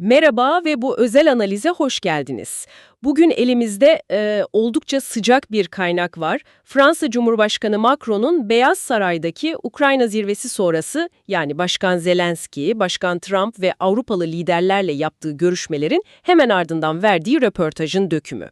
Merhaba ve bu özel analize hoş geldiniz. Bugün elimizde e, oldukça sıcak bir kaynak var. Fransa Cumhurbaşkanı Macron'un Beyaz Saray'daki Ukrayna zirvesi sonrası yani Başkan Zelenski, Başkan Trump ve Avrupalı liderlerle yaptığı görüşmelerin hemen ardından verdiği röportajın dökümü.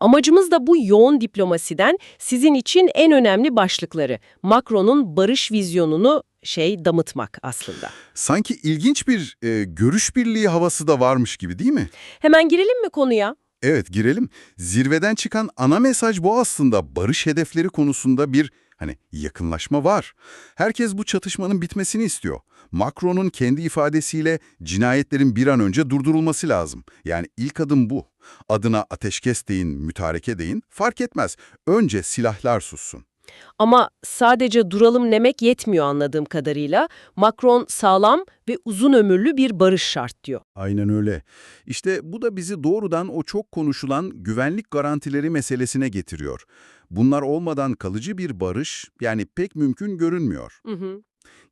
Amacımız da bu yoğun diplomasiden sizin için en önemli başlıkları, Macron'un barış vizyonunu şey damıtmak aslında. Sanki ilginç bir e, görüş birliği havası da varmış gibi değil mi? Hemen girelim mi konuya? Evet girelim. Zirveden çıkan ana mesaj bu aslında. Barış hedefleri konusunda bir hani yakınlaşma var. Herkes bu çatışmanın bitmesini istiyor. Macron'un kendi ifadesiyle cinayetlerin bir an önce durdurulması lazım. Yani ilk adım bu. Adına ateşkes deyin, mütareke deyin fark etmez. Önce silahlar sussun. Ama sadece duralım demek yetmiyor anladığım kadarıyla. Macron sağlam ve uzun ömürlü bir barış şart diyor. Aynen öyle. İşte bu da bizi doğrudan o çok konuşulan güvenlik garantileri meselesine getiriyor. Bunlar olmadan kalıcı bir barış yani pek mümkün görünmüyor. Hı hı.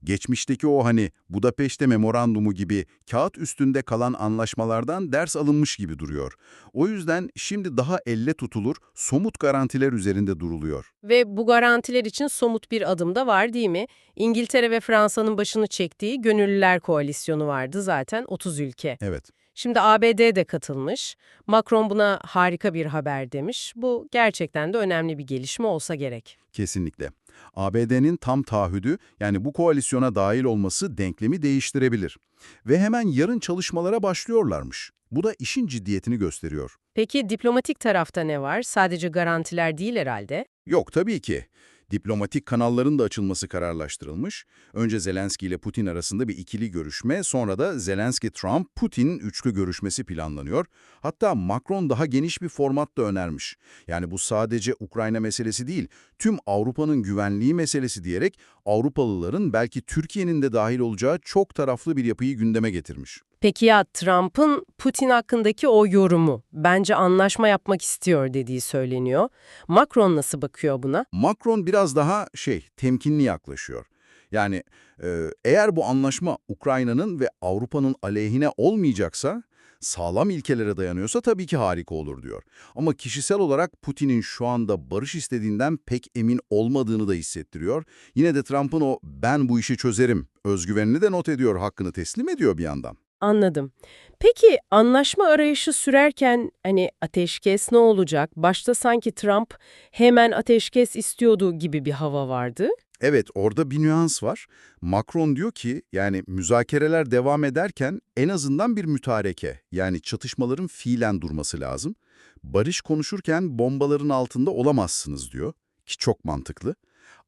Geçmişteki o hani Budapeşte Memorandumu gibi kağıt üstünde kalan anlaşmalardan ders alınmış gibi duruyor. O yüzden şimdi daha elle tutulur, somut garantiler üzerinde duruluyor. Ve bu garantiler için somut bir adım da var değil mi? İngiltere ve Fransa'nın başını çektiği Gönüllüler Koalisyonu vardı zaten 30 ülke. Evet. Şimdi ABD de katılmış. Macron buna harika bir haber demiş. Bu gerçekten de önemli bir gelişme olsa gerek. Kesinlikle. ABD'nin tam taahhüdü yani bu koalisyona dahil olması denklemi değiştirebilir. Ve hemen yarın çalışmalara başlıyorlarmış. Bu da işin ciddiyetini gösteriyor. Peki diplomatik tarafta ne var? Sadece garantiler değil herhalde. Yok tabii ki. Diplomatik kanalların da açılması kararlaştırılmış. Önce Zelenski ile Putin arasında bir ikili görüşme, sonra da Zelenski-Trump-Putin üçlü görüşmesi planlanıyor. Hatta Macron daha geniş bir format da önermiş. Yani bu sadece Ukrayna meselesi değil, tüm Avrupa'nın güvenliği meselesi diyerek Avrupalıların belki Türkiye'nin de dahil olacağı çok taraflı bir yapıyı gündeme getirmiş. Peki ya Trump'ın Putin hakkındaki o yorumu, bence anlaşma yapmak istiyor dediği söyleniyor. Macron nasıl bakıyor buna? Macron biraz daha şey, temkinli yaklaşıyor. Yani e, eğer bu anlaşma Ukrayna'nın ve Avrupa'nın aleyhine olmayacaksa, sağlam ilkelere dayanıyorsa tabii ki harika olur diyor. Ama kişisel olarak Putin'in şu anda barış istediğinden pek emin olmadığını da hissettiriyor. Yine de Trump'ın o ben bu işi çözerim özgüvenini de not ediyor, hakkını teslim ediyor bir yandan. Anladım. Peki anlaşma arayışı sürerken hani ateşkes ne olacak? Başta sanki Trump hemen ateşkes istiyordu gibi bir hava vardı. Evet, orada bir nüans var. Macron diyor ki, yani müzakereler devam ederken en azından bir mütareke, yani çatışmaların fiilen durması lazım. Barış konuşurken bombaların altında olamazsınız diyor, ki çok mantıklı.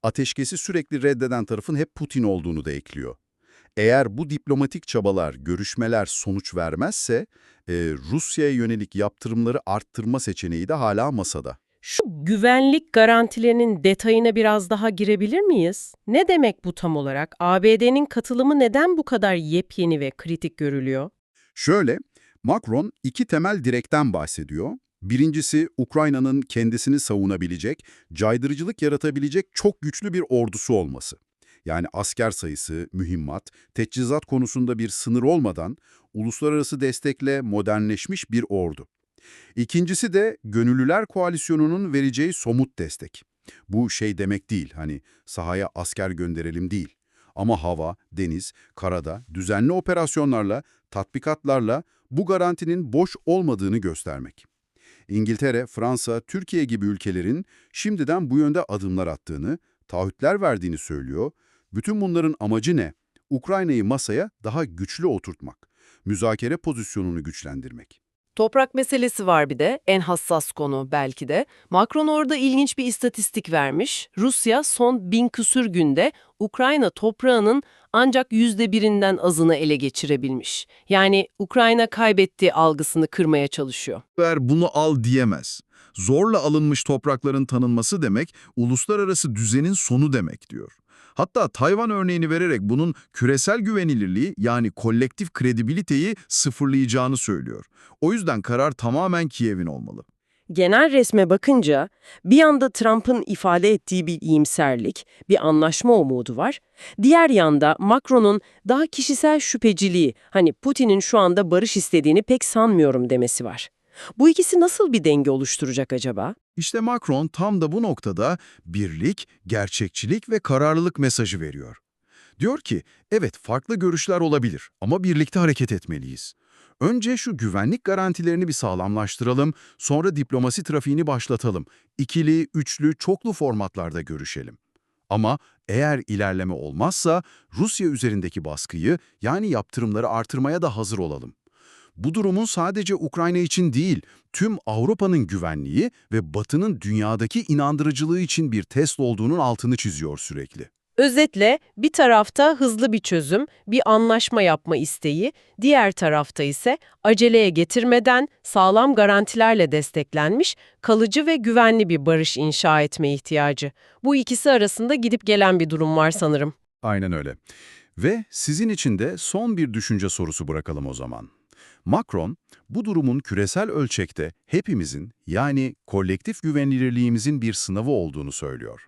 Ateşkesi sürekli reddeden tarafın hep Putin olduğunu da ekliyor. Eğer bu diplomatik çabalar, görüşmeler sonuç vermezse, e, Rusya'ya yönelik yaptırımları arttırma seçeneği de hala masada. Şu güvenlik garantilerinin detayına biraz daha girebilir miyiz? Ne demek bu tam olarak? ABD'nin katılımı neden bu kadar yepyeni ve kritik görülüyor? Şöyle, Macron iki temel direkten bahsediyor. Birincisi, Ukrayna'nın kendisini savunabilecek, caydırıcılık yaratabilecek çok güçlü bir ordusu olması. Yani asker sayısı, mühimmat, teçhizat konusunda bir sınır olmadan uluslararası destekle modernleşmiş bir ordu. İkincisi de Gönüllüler Koalisyonu'nun vereceği somut destek. Bu şey demek değil, hani sahaya asker gönderelim değil. Ama hava, deniz, karada düzenli operasyonlarla, tatbikatlarla bu garantinin boş olmadığını göstermek. İngiltere, Fransa, Türkiye gibi ülkelerin şimdiden bu yönde adımlar attığını, taahhütler verdiğini söylüyor. Bütün bunların amacı ne? Ukrayna'yı masaya daha güçlü oturtmak, müzakere pozisyonunu güçlendirmek. Toprak meselesi var bir de, en hassas konu belki de. Macron orada ilginç bir istatistik vermiş. Rusya son bin küsür günde Ukrayna toprağının ancak yüzde birinden azını ele geçirebilmiş. Yani Ukrayna kaybetti algısını kırmaya çalışıyor. Ver bunu al diyemez. Zorla alınmış toprakların tanınması demek, uluslararası düzenin sonu demek diyor. Hatta Tayvan örneğini vererek bunun küresel güvenilirliği yani kolektif kredibiliteyi sıfırlayacağını söylüyor. O yüzden karar tamamen Kiev'in olmalı. genel resme bakınca bir yanda Trump'ın ifade ettiği bir iyimserlik, bir anlaşma umudu var. Diğer yanda Macron'un daha kişisel şüpheciliği, hani Putin'in şu anda barış istediğini pek sanmıyorum demesi var. Bu ikisi nasıl bir denge oluşturacak acaba? İşte Macron tam da bu noktada birlik, gerçekçilik ve kararlılık mesajı veriyor. Diyor ki, evet farklı görüşler olabilir ama birlikte hareket etmeliyiz. Önce şu güvenlik garantilerini bir sağlamlaştıralım, sonra diplomasi trafiğini başlatalım. İkili, üçlü, çoklu formatlarda görüşelim. Ama eğer ilerleme olmazsa Rusya üzerindeki baskıyı yani yaptırımları artırmaya da hazır olalım. Bu durumun sadece Ukrayna için değil, tüm Avrupa'nın güvenliği ve Batı'nın dünyadaki inandırıcılığı için bir test olduğunun altını çiziyor sürekli. Özetle bir tarafta hızlı bir çözüm, bir anlaşma yapma isteği, diğer tarafta ise aceleye getirmeden sağlam garantilerle desteklenmiş, kalıcı ve güvenli bir barış inşa etme ihtiyacı. Bu ikisi arasında gidip gelen bir durum var sanırım. Aynen öyle. Ve sizin için de son bir düşünce sorusu bırakalım o zaman. Macron, bu durumun küresel ölçekte hepimizin yani kolektif güvenilirliğimizin bir sınavı olduğunu söylüyor.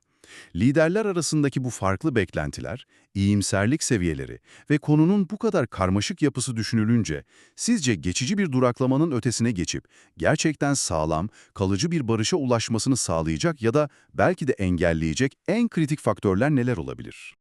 Liderler arasındaki bu farklı beklentiler, iyimserlik seviyeleri ve konunun bu kadar karmaşık yapısı düşünülünce sizce geçici bir duraklamanın ötesine geçip gerçekten sağlam, kalıcı bir barışa ulaşmasını sağlayacak ya da belki de engelleyecek en kritik faktörler neler olabilir?